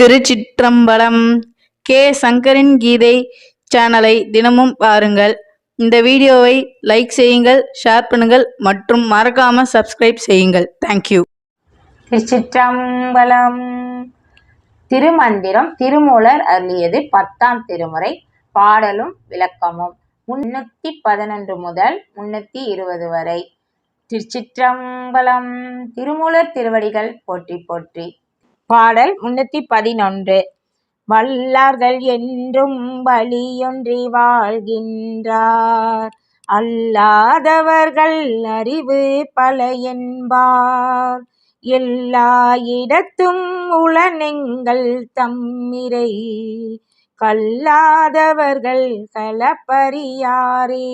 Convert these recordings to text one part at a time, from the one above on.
திருச்சிற்றம்பலம் K. சங்கரின் கீதை சேனலை தினமும் பாருங்கள். இந்த வீடியோவை லைக் செய்யுங்கள் ஷேர் பண்ணுங்கள் மற்றும் மறக்காம சப்ஸ்கிரைப் செய்யுங்கள். தேங்க்யூ திருச்சிற்றம்பலம் திருமந்திரம் திருமூலர் அருளியது பத்தாம் திருமுறை பாடலும் விளக்கமும். முன்னூத்தி பதினொன்று முதல் முன்னூத்தி இருபது வரை. திருச்சிற்றம்பலம் திருமூலர் திருவடிகள் போற்றி போற்றி. பாடல் முன்னூத்தி பதினொன்று. வல்லார்கள் என்றும் வழியொன்றி வாழ்கின்றார். அல்லாதவர்கள் அறிவு பல என்பார். எல்லா இடத்தும் உளனெங்கள் தம்மிரை. கல்லாதவர்கள் கலப்பரியாரே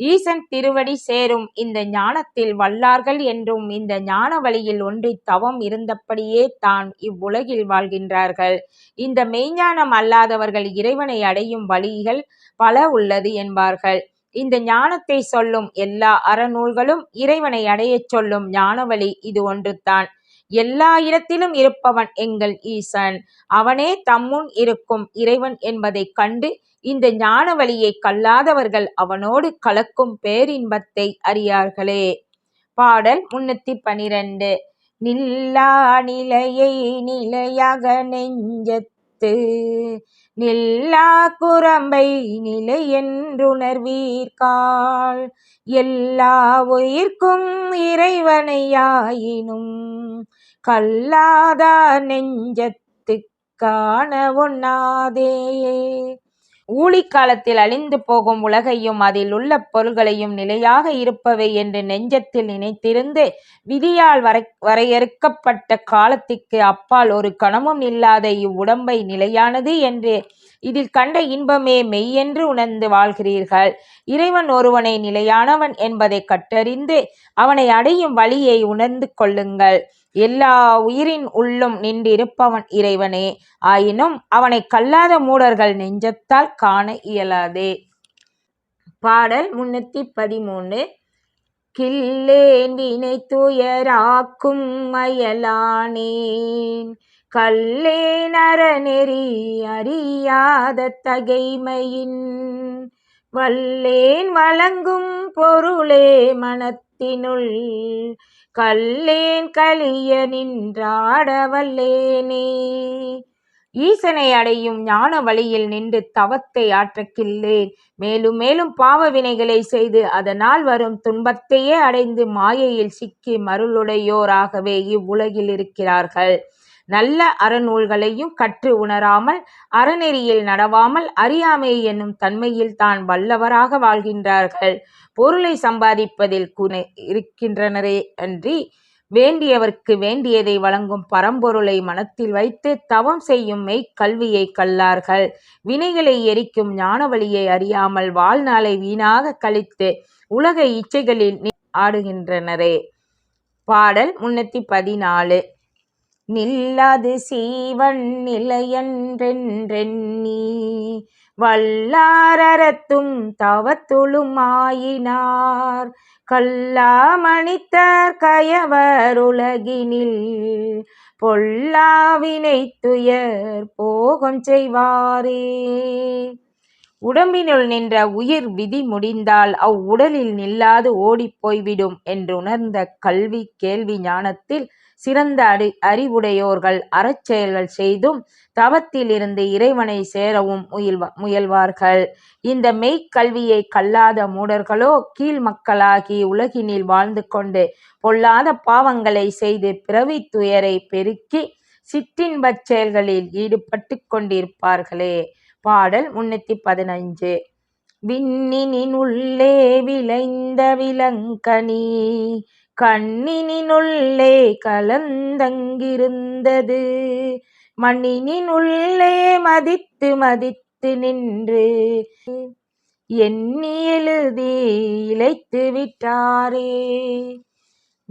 ஈசன் திருவடி சேரும் இந்த ஞானத்தில் வல்லார்கள் என்றும் இந்த ஞான வழியில் ஒன்றி தவம் இருந்தபடியே தான் இவ்வுலகில் வாழ்கின்றார்கள். இந்த மெய்ஞானம் அல்லாதவர்கள் இறைவனை அடையும் வழிகள் பல உள்ளது என்பார்கள். இந்த ஞானத்தை சொல்லும் எல்லா அறநூல்களும் இறைவனை அடையச் சொல்லும் ஞானவழி இது ஒன்றுதான். எல்லா இடத்திலும் இருப்பவன் எங்கள் ஈசன். அவனே தம்முன் இருக்கும் இறைவன் என்பதைக் கண்டு இந்த ஞான வழியை கல்லாதவர்கள் அவனோடு கலக்கும் பேரின்பத்தை அறியார்களே. பாடல் முன்னூத்தி பனிரெண்டு. நில்லா நிலையை நிலையாக நெஞ்சத்து நில்லா குரம்பை நிலை என்றுணர்வீர்கால். எல்லா உயிர்க்கும் இறைவனையாயினும் கல்லாதா நெஞ்சத்து காண ஒண்ணாதேயே. ஊழிக்காலத்தில் அழிந்து போகும் உலகையும் அதில் உள்ள பொருள்களையும் நிலையாக இருப்பவை என்று நெஞ்சத்தில் நினைத்திருந்து விதியால் வரை வரையறுக்கப்பட்ட காலத்திற்கு அப்பால் ஒரு கணமும் இல்லாத இவ்வுடம்பை நிலையானது என்று இதில் கண்ட இன்பமே மெய்யென்று உணர்ந்து வாழ்கிறீர்கள். இறைவன் ஒருவனை நிலையானவன் என்பதை கற்றறிந்து அவனை அடையும் வழியை உணர்ந்து கொள்ளுங்கள். எல்லா உயிரின் உள்ளும் நின்றிருப்பவன் இறைவனே. ஆயினும் அவனை கல்லாத மூடர்கள் நெஞ்சத்தால் காண இயலாதே. பாடல் முன்னூத்தி பதிமூணு. கில்லேன் வினை துயராக்கும் மயலானேன் கல்லேன் அறநெறி அறியாத தகைமையின் வல்லேன் வழங்கும் பொருளே மனத்தினுள். கல்லேன் கலிய நின்றாட வல்லேனே. ஈசனை அடையும் ஞான வழியில் நின்று தவத்தை ஆற்றக்கில்லேன் மேலும் மேலும் பாவ வினைகளை செய்து அதனால் வரும் துன்பத்தையே அடைந்து மாயையில் சிக்கி மருளுடையோராகவே இவ்வுலகில் இருக்கிறார்கள். நல்ல அறநூல்களையும் கற்று உணராமல் அறநெறியில் நடவாமல் அறியாமை என்னும் தன்மையில் தான் வல்லவராக வாழ்கின்றார்கள். பொருளை சம்பாதிப்பதில் குனை இருக்கின்றனரே அன்றி வேண்டியவர்க்கு வேண்டியதை வழங்கும் பரம்பொருளை மனத்தில் வைத்து தவம் செய்யும் மெய்க்கல்வியை கல்லார்கள் வினைகளை எரிக்கும் ஞானவழியை அறியாமல் வாழ்நாளை வீணாக கழித்து உலக இச்சைகளில் ஆடுகின்றனரே. பாடல் முன்னூத்தி பதினாலு. நில்லாது சீவன் நிலையன்றென்றெண்ணி. வல்லாரத்தும் தவத்துளுமாயினார் கல்லாமணித்தர் கயவர் உலகினில் பொல்லாவினை துயர் போகம் செய்வாரே. உடம்பினுள் நின்ற உயிர் விதி முடிந்தால் அவ்வுடலில் நில்லாது ஓடிப் போய்விடும் என்று உணர்ந்த கல்வி கேள்வி ஞானத்தில் சிறந்த அறி அறிவுடையோர்கள் அறச்செயல்கள் செய்தும் தவத்தில் இருந்து இறைவனை சேரவும் முயல்வ முயல்வார்கள். இந்த மெய்க்கல்வியை கல்லாத மூடர்களோ கீழ் மக்களாகி உலகினில் வாழ்ந்து கொண்டு பொல்லாத பாவங்களை செய்து பிறவி துயரை பெருக்கி சிற்றின்பச் செயல்களில் ஈடுபட்டு கொண்டிருப்பார்களே. பாடல் முன்னூத்தி பதினஞ்சு விண்ணினின் உள்ளே விளைந்த விலங்கனி கண்ணினினுள்ளே கலந்தங்கிருந்தது. மண்ணினினுள்ளே மதித்து மதித்து நின்று எண்ணி எழுதி இழைத்து விட்டாரே.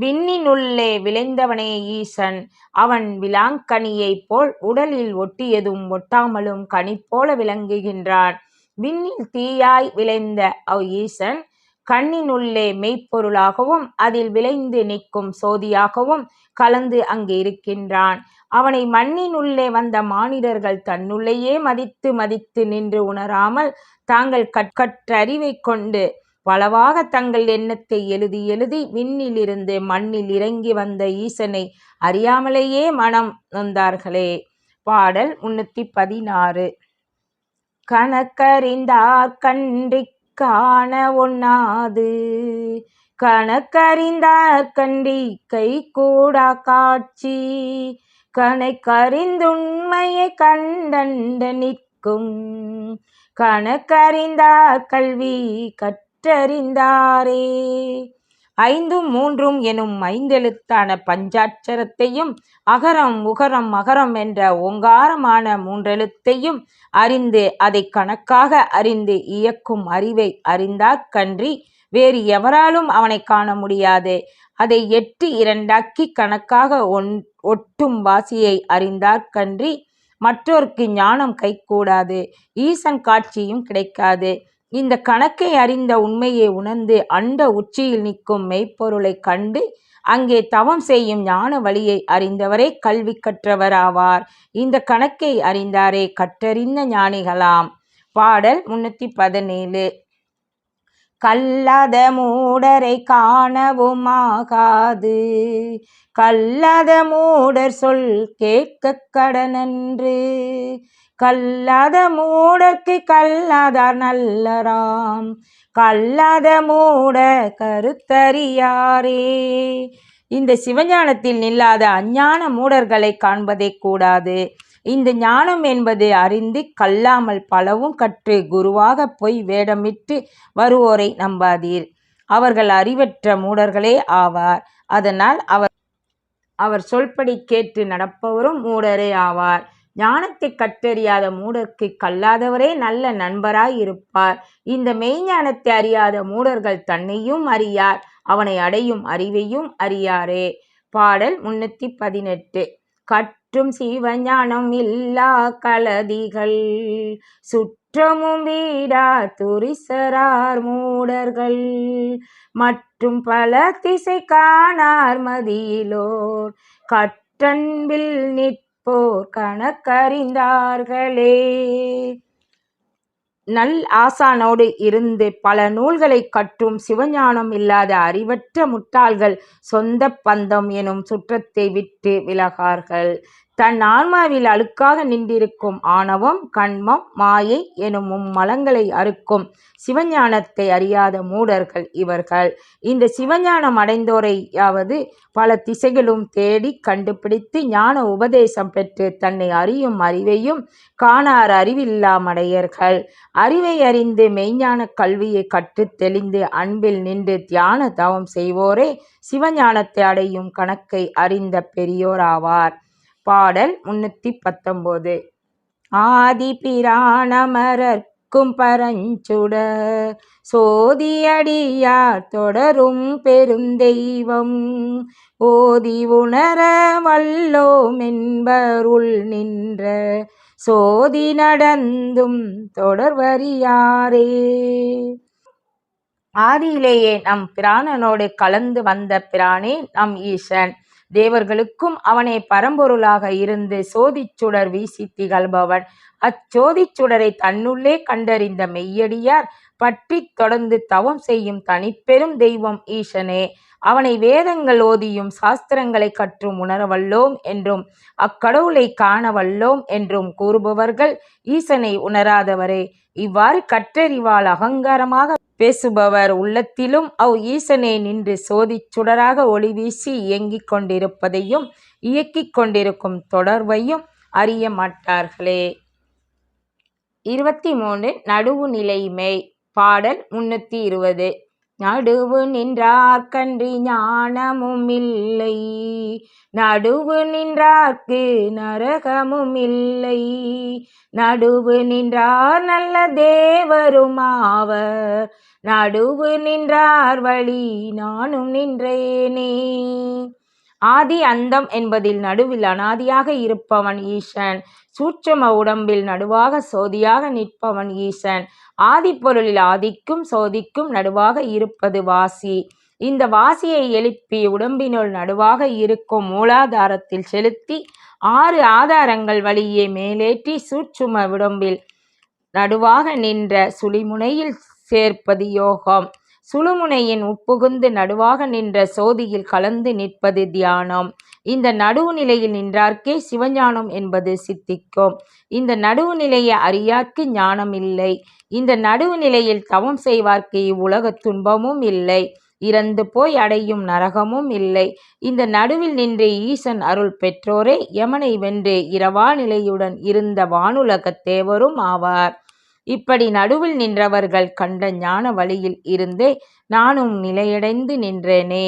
விண்ணினுள்ளே விளைந்தவனே ஈசன். அவன் விலாங்கனியைப் போல் உடலில் ஒட்டியதும் ஒட்டாமலும் கனி போல விளங்குகின்றான். விண்ணில் தீயாய் விளைந்த அவ் ஈசன் கண்ணினுள்ளே மெய்ப்பொருளாகவும் அதில் விளைந்து நிற்கும் சோதியாகவும் கலந்து அங்கு இருக்கின்றான். அவனை மண்ணினுள்ளே வந்த மானிடர்கள் தன்னுள்ளேயே மதித்து மதித்து நின்று உணராமல் தாங்கள் கற்கற்றறிவை கொண்டு பலவாக தங்கள் எண்ணத்தை எழுதி எழுதி விண்ணிலிருந்து மண்ணில் இறங்கி வந்த ஈசனை அறியாமலேயே மனம் நொந்தார்களே. பாடல் முன்னூத்தி பதினாறு. கணக்கறிந்தார் கன்றி காண ஒண்ணாது. கணக்கறிந்தார் கண்டி கை கூடா காட்சி. கணக்கறிந்துண்மையை கண்டண்ட நிற்கும். கணக்கறிந்தார் கல்வி கற்றறிந்தாரே. ஐந்தும் மூன்றும் எனும் ஐந்தெழுத்தான பஞ்சாட்சரத்தையும் அகரம் உகரம் மகரம் என்ற ஓங்காரமான மூன்றெழுத்தையும் அறிந்து அதை கணக்காக அறிந்து இயக்கும் அறிவை அறிந்தார்கன்றி வேறு எவராலும் அவனை காண முடியாது. அதை எட்டு இரண்டாக்கி கணக்காக ஒன் ஒட்டும் வாசியை அறிந்தார்கன்றி மற்றோர்க்கு ஞானம் கைகூடாது. ஈசன் காட்சியும் கிடைக்காது. இந்த கணக்கை அறிந்த உண்மையை உணர்ந்து அண்ட உச்சியில் நிற்கும் மெய்ப்பொருளைக் கண்டு அங்கே தவம் செய்யும் ஞான வழியை அறிந்தவரே கல்வி கற்றவராவார். இந்த கணக்கை அறிந்தாரே கற்றறிந்த ஞானிகளாம். பாடல் முன்னூற்றி பதினேழு. கல்லாத மூடரை காணவுமாகாது. கல்லாத மூடர் சொல் கேட்க கடனன்று. கல்லாத மூடர்க்கு கல்லாதார் நல்லராம். கல்லாத மூட கருத்தறியாரே. இந்த சிவஞானத்தில் நில்லாத அஞ்ஞான மூடர்களை காண்பதே கூடாது. இந்த ஞானம் என்பது அறிந்து கல்லாமல் பலவும் கற்று குருவாக போய் வேடமிட்டு வருவோரை நம்பாதீர். அவர்கள் அறிவற்ற மூடர்களே ஆவார். அதனால் அவர் அவர் சொல்படி கேட்டு நடப்பவரும் மூடரே ஆவார். ஞானத்தை கற்றறியாத மூடர்க்கு கல்லாதவரே நல்ல நண்பராய் இருப்பார். இந்த மெய்ஞானத்தை அறியாத மூடர்கள் தன்னையும் அறியார். அவனை அடையும் அறிவையும் அறியாரே. பாடல் முன்னூற்றி பதினெட்டு. சுற்றும் சிவஞானம் இல்லா கலதிகள். சுற்றமும் வீடா துரிசரார் மூடர்கள். மற்றும் பல திசை காணார் மதியிலோர். கற்றன்பில் நிற்போர் கணக்கறிந்தார்களே. நல் ஆசானோடு இருந்து பல நூல்களை கற்றும் சிவஞானம் இல்லாத அறிவற்ற முட்டாள்கள் சொந்த பந்தம் எனும் சுற்றத்தை விட்டு விலகார்கள். தன் ஆன்மாவில் அழுக்காக நின்றிருக்கும் ஆணவம் கண்மம் மாயை எனும் மும்மலங்களை அறுக்கும் சிவஞானத்தை அறியாத மூடர்கள் இவர்கள். இந்த சிவஞானம் அடைந்தோரையாவது பல திசைகளும் தேடி கண்டுபிடித்து ஞான உபதேசம் பெற்று தன்னை அறியும் அறிவையும் காணார் அறிவில்லாமடையர்கள் அறிவை அறிந்து மெய்ஞான கல்வியை கற்றுத் தெளிந்து அன்பில் நின்று தியான தவம் செய்வோரே சிவஞானத்தை அடையும் கணக்கை அறிந்த பெரியோராவார். பாடல் முன்னூத்தி பத்தொன்பது ஆதி பிராணமரர்க்கும் பரஞ்சுட சோதியடியார் தொடரும் பெருந்தெய்வம் ஓதி உணர வல்லோம் என்பருள் நின்ற சோதி நடந்தும் தொடர்வறியாரே ஆதியிலேயே நம் பிராணனோடு கலந்து வந்த பிரானே நம் ஈசன். தேவர்களுக்கும் அவனே பரம்பொருளாக இருந்து சோதிச் சுடர் வீசி திகழ்பவன். அச்சோதிச் சுடரை தன்னுள்ளே கண்டறிந்த மெய்யடியார் பற்றி தொடர்ந்து தவம் செய்யும் தனிப்பெரும் தெய்வம் ஈசனே. அவனை வேதங்கள் ஓதியும் சாஸ்திரங்களை கற்றும் உணரவல்லோம் என்றும் அக்கடவுளை காணவல்லோம் என்றும் கூறுபவர்கள் ஈசனை உணராதவரே. இவ்வாறு கற்றறிவால் அகங்காரமாக பேசுபவர் உள்ளத்திலும் அவ் ஈசனே நின்று சோதிச் சுடராக ஒளி வீசி இயங்கிக் கொண்டிருப்பதையும் இயக்கிக் கொண்டிருக்கும் தொடர்பையும் அறிய மாட்டார்களே. இருபத்தி மூணு நடுவு நிலைமை. பாடல் முன்னூத்தி இருபது. நடுவு நின்றார்கன்றி ஞானமும் இல்லை. நடுவு நின்றார்க்கு நரகமும் இல்லை. நடுவு நின்றார் நல்ல தேவருமாவர் நடுவு நின்றார் வழி நானும் நின்றேனே. ஆதி அந்தம் என்பதில் நடுவில் அனாதியாக இருப்பவன் ஈசன். சூட்சம உடம்பில் நடுவாக சோதியாக நிற்பவன் ஈசன். ஆதிப்பொருளில் ஆதிக்கும் சோதிக்கும் நடுவாக இருப்பது வாசி. இந்த வாசியை எழுப்பி உடம்பினுள் நடுவாக இருக்கும் மூலாதாரத்தில் செலுத்தி ஆறு ஆதாரங்கள் வழியே மேலேற்றி சூட்சும விடம்பில் நடுவாக நின்ற சுழிமுனையில் சேர்ப்பது யோகம். சுழுமுனையின் உட்புகுந்து நடுவாக நின்ற சோதியில் கலந்து நிற்பது தியானம். இந்த நடுவு நிலையில் நின்றார்க்கே சிவஞானம் என்பது சித்திக்கும். இந்த நடுவு நிலையை அறியார்க்கு ஞானம் இல்லை. இந்த நடுவு நிலையில் தவம் செய்வார்க்கு இவ்வுலக துன்பமும் இல்லை. இறந்து போய் அடையும் நரகமும் இல்லை. இந்த நடுவில் நின்று ஈசன் அருள் பெற்றோரே யமனை வென்று இரவா நிலையுடன் இருந்த வானுலகத் தேவரும் ஆவார். இப்படி நடுவில் நின்றவர்கள் கண்ட ஞான வழியில் இருந்தே நானும் நிலையடைந்து நின்றேனே.